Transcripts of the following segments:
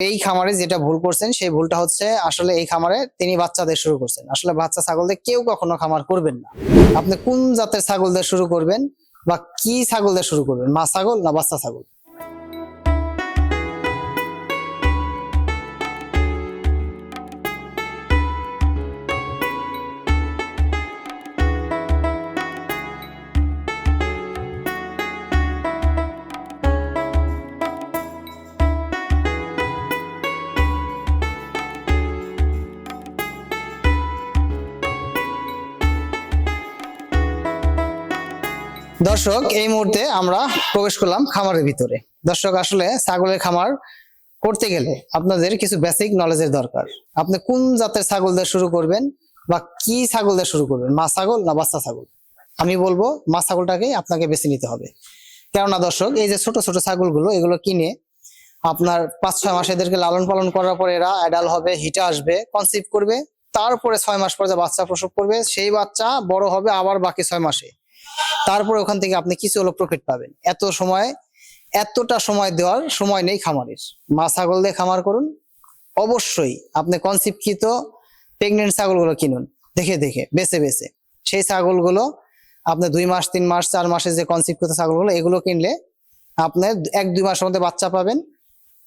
এই খামারে যেটা ভুল করছেন, সেই ভুলটা হচ্ছে আসলে এই খামারে তিনি বাচ্চাদের শুরু করছেন। আসলে বাচ্চা ছাগলদের কেউ কখনো খামার করবেন না। আপনি কোন জাতের ছাগল দিয়ে শুরু করবেন বা কি ছাগল দিয়ে শুরু করবেন? মা ছাগল না বাচ্চা ছাগল? দর্শক, এই মুহূর্তে আমরা প্রবেশ করলাম খামারের ভিতরে। দর্শক, আসলে ছাগলের খামার করতে গেলে আপনাদের কিছু বেসিক নলেজের দরকার। আপনি কোন জাতের ছাগল দিয়ে শুরু করবেন বা কি ছাগল দিয়ে শুরু করবেন? মা ছাগল না বাচ্চা ছাগল? আমি বলব, মা ছাগলটাকেই আপনাকে বেছে নিতে হবে। কেননা দর্শক, এই যে ছোট ছোট ছাগলগুলো, এগুলো কিনে আপনার পাঁচ, ছয় মাস এদেরকে লালন পালন করার পর এরা অ্যাডাল হবে, হিটে আসবে কনসিভ করবে, তারপরে ছয় মাস পরে বাচ্চা প্রসব করবে, সেই বাচ্চা বড় হবে আবার বাকি ছয় মাসে। তারপরে ওখান থেকে আপনি কিছু হলো প্রফিট পাবেন। এত সময়, এতটা সময় দেওয়ার সময় নেই খামারের। মা ছাগল দিয়ে খামার করুন। অবশ্যই আপনি কনসিপ্টকৃত প্রেগনেন্ট ছাগলগুলো কিনুন। দেখে দেখে, বেছে বেছে। সেই ছাগলগুলো আপনি দুই মাস, তিন মাস, চার মাসে যে কনসিপ্টকৃত ছাগলগুলো, এগুলো কিনলে আপনি এক, দুই মাসের মধ্যে বাচ্চা পাবেন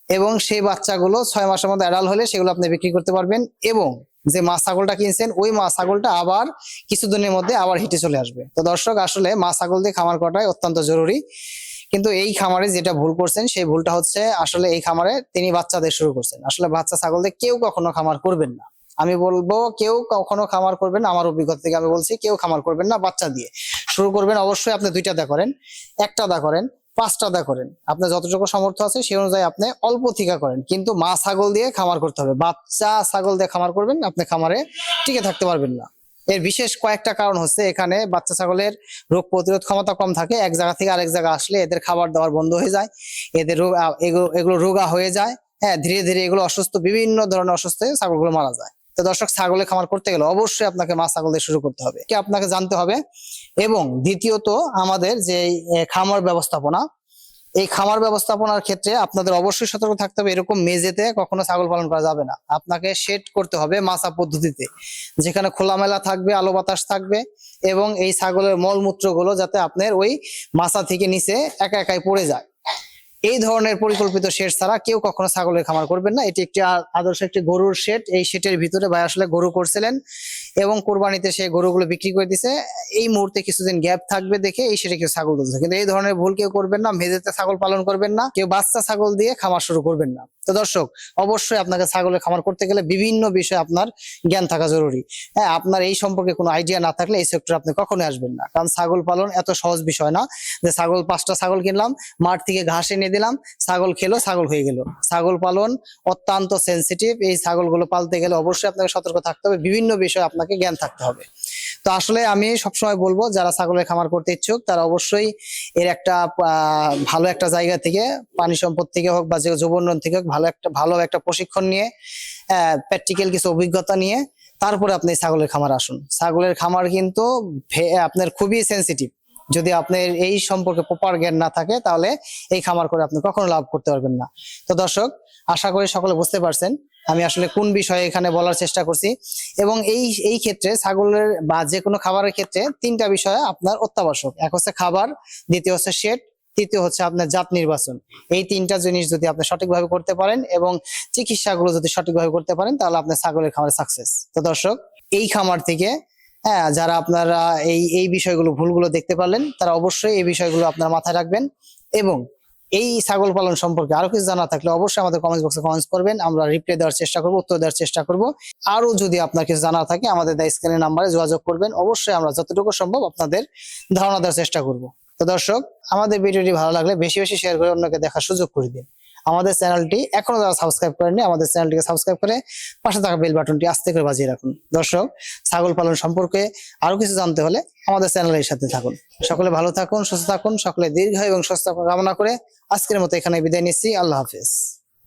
এবং সেই বাচ্চাগুলো ছয় মাসের মধ্যে অ্যাডাল হলে সেগুলো আপনি বিক্রি করতে পারবেন এবং যে মা ছাগলটা কিনছেন, ওই মা ছাগলটা আবার কিছুদিনের মধ্যে আবার হিটে চলে আসবে। তো দর্শক, আসলে মা ছাগল দিয়ে খামার করাটাই অত্যন্ত জরুরি। কিন্তু এই খামারে যেটা ভুল করছেন, সেই ভুলটা হচ্ছে আসলে এই খামারে তিনি বাচ্চাদের শুরু করছেন। আসলে বাচ্চা ছাগল দিয়ে কেউ কখনো খামার করবেন না। আমি বলব, কেউ কখনো খামার করবেন আমার অভিজ্ঞতা থেকে আমি বলছি, কেউ খামার করবেন না বাচ্চা দিয়ে। শুরু করবেন, অবশ্যই আপনি দুইটা দা করেন। একটা দা করেন। পাঁচটা দা করেন। আপনার যতটুকু সামর্থ্য আছে সেই অনুযায়ী আপনি অল্প থিকা করেন। কিন্তু মা ছাগল দিয়ে খামার করতে হবে। বাচ্চা ছাগল দিয়ে খামার করবেন, আপনি খামারে টিকে থাকতে পারবেন না। এর বিশেষ কয়েকটা কারণ হচ্ছে এখানে বাচ্চা ছাগলের রোগ প্রতিরোধ ক্ষমতা কম থাকে। এক জায়গা থেকে আরেক জায়গা আসলে এদের খাবার দাবার বন্ধ হয়ে যায়। এদের রোগ এগুলো রোগা হয়ে যায়। হ্যাঁ ধীরে ধীরে এগুলো অসুস্থ, বিভিন্ন ধরনের অসুস্থ ছাগলগুলো মারা যায়। তো দর্শক, ছাগলের খামার করতে গেলে অবশ্যই আপনাকে মা ছাগল দিয়ে শুরু করতে হবে। কি আপনাকে জানতে হবে? এবং দ্বিতীয়ত আমাদের যে খামার ব্যবস্থাপনা, এই খামার ব্যবস্থাপনার ক্ষেত্রে আপনাদের অবশ্যই সতর্ক থাকতে হবে। এরকম মেঝেতে কখনো ছাগল পালন করা যাবে না। আপনাকে শেড করতে হবে মাছা পদ্ধতিতে, যেখানে খোলামেলা থাকবে, আলো বাতাস থাকবে এবং এই ছাগলের মলমূত্রগুলো যাতে আপনার ওই মাছা থেকে নিচে একা একাই পড়ে যায়। এই ধরনের পরিকল্পিত শেড ছাড়া কেউ কখনো ছাগলের খামার করবেন না। এটি একটি আদর্শ একটি গরুর শেড এই শেটের ভিতরে ভাই আসলে গরু করছিলেন এবং কোরবানিতে সে গরুগুলো বিক্রি করে দিছে। এই মুহূর্তে কিছুদিন গ্যাপ থাকবে দেখে এই সেটা কেউ ছাগল তুলছে। কিন্তু এই ধরনের ভুল কেউ করবেন না মেঝেতে ছাগল পালন করবেন না। কেউ বাচ্চা ছাগল দিয়ে খামার শুরু করবেন না। তো দর্শক, অবশ্যই আপনাকে ছাগলের খামার করতে গেলে বিভিন্ন বিষয়ে আপনার জ্ঞান থাকা জরুরি। হ্যাঁ আপনার এই সম্পর্কে কোনো আইডিয়া না থাকলে এই সেক্টরে আপনি কখনোই আসবেন না। কারণ ছাগল পালন এত সহজ বিষয় না যে ছাগল, পাঁচটা ছাগল কিনলাম, মাঠ থেকে ঘাস এনে দিলাম, ছাগল খেলো, ছাগল হয়ে গেল। ছাগল পালন অত্যন্ত সেনসিটিভ এই ছাগলগুলো পালতে গেলে অবশ্যই আপনাকে সতর্ক থাকতে হবে, বিভিন্ন বিষয়ে আপনাকে জ্ঞান থাকতে হবে। তো আসলে আমি সবসময় বলব, যারা ছাগলের খামার করতে ইচ্ছুক, তারা অবশ্যই এর একটা ভালো একটা জায়গা থেকে পানি সম্পদ থেকে হোক বা যে থেকে হোক, ভালো একটা ভালো একটা প্রশিক্ষণ নিয়ে প্র্যাকটিক্যাল কিছু অভিজ্ঞতা নিয়ে, তারপরে আপনি ছাগলের খামার আসুন। ছাগলের খামার কিন্তু আপনার খুবই সেনসিটিভ যদি আপনার এই সম্পর্কে প্রপার জ্ঞান না থাকে, তাহলে এই খামার করে আপনি কখনো লাভ করতে পারবেন না। তো দর্শক, আশা করি সকলে বুঝতে পারছেন। আমি আসলে কোন বিষয়ে এখানে বলার চেষ্টা করছি। এবং এই এই ক্ষেত্রে ছাগলের বা যে কোনো খাবারের ক্ষেত্রে তিনটা বিষয় আপনার অত্যাবশ্যক। এক হচ্ছে খাবার, দ্বিতীয় হচ্ছে শেড তৃতীয় হচ্ছে আপনার জাত নির্বাচন। এই তিনটা জিনিস যদি আপনি সঠিকভাবে করতে পারেন এবং চিকিৎসাগুলো যদি সঠিকভাবে করতে পারেন, তাহলে আপনার ছাগলের খামারে সাকসেস তো দর্শক, এই খামার থেকে হ্যাঁ যারা আপনারা এই এই বিষয়গুলো, ভুলগুলো দেখতে পারলেন, তারা অবশ্যই এই বিষয়গুলো আপনার মাথায় রাখবেন এবং এই ছাগল পালন সম্পর্কে আরও কিছু জানা থাকলে অবশ্যই আমাদের কমেন্ট বক্সে কমেন্টস করবেন। আমরা রিপ্লাই দেওয়ার চেষ্টা করব, উত্তর দেওয়ার চেষ্টা করব। আরও যদি আপনার কিছু জানা থাকে, আমাদের দ্য স্ক্রিনের নাম্বারে যোগাযোগ করবেন। অবশ্যই আমরা যতটুকু সম্ভব আপনাদের ধারণা দেওয়ার চেষ্টা করব। তো দর্শক, আমাদের ভিডিওটি ভালো লাগলে বেশি বেশি শেয়ার করে অন্যকে দেখার সুযোগ করে দিন। আমাদের চ্যানেলটি এখনও যারা সাবস্ক্রাইব করেননি, আমাদের চ্যানেলটিকে সাবস্ক্রাইব করে পাশে থাকা বেল বাটনটি আস্তে করে বাজিয়ে রাখুন। দর্শক, ছাগল পালন সম্পর্কে আরও কিছু জানতে হলে আমাদের চ্যানেলের সাথে থাকুন। সকলে ভালো থাকুন, সুস্থ থাকুন, সকলে দীর্ঘ এবং সুস্থ কামনা করে আজকের মতো এখানে বিদায় নিচ্ছি। আল্লাহ হাফেজ।